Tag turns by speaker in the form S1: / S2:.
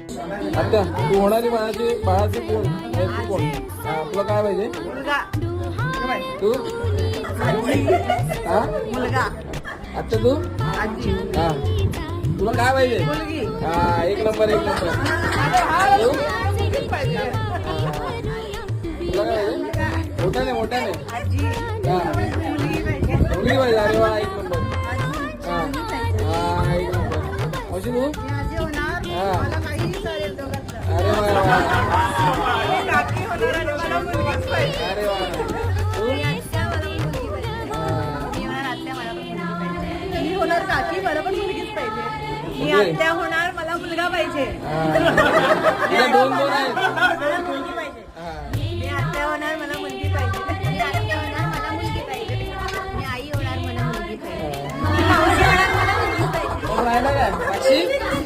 S1: आता तू होणारी बाळाची बाळाची कोण? तू कोण? तुला काय पाहिजे? तू? हा?
S2: मुलगा.
S1: आता तू? हा. तुला काय पाहिजे? हा एक नंबर एक नंबर. तू? तुला काय पाहिजे? मोठ्याने मोठ्याने. हा.
S2: मुलगी पाहिजे.
S1: अरे वा एक नंबर. हा. हा एक नंबर. मावशी तू.
S2: मला काहीही चालेल दोघांचं.
S1: अरे वा वा.
S2: मी काकी होणार आणि मला मुलगीच पाहिजे.
S1: अरे वा तू
S2: मी आत्या मला पण मुलगी पाहिजे. मी होणार आत्या मला पण मुलगी पाहिजे. मी होणार काकी मला पण मुलगीच पाहिजे. मी. आत्या होणार मला मुलगा पाहिजे.
S1: हा. तिला दोन दोन आहेत.
S2: मला मुलगी पाहिजे.
S1: हा.
S2: मी आत्या होणार मला मुलगी पाहिजे. मी आत्या होणार मला मुलगी पाहिजे. मी आई होणार मला मुलगी पाहिजे. मी मावशी होणार मला मुलगी पाहिजे.
S1: कोण राहिला काय? साक्षी?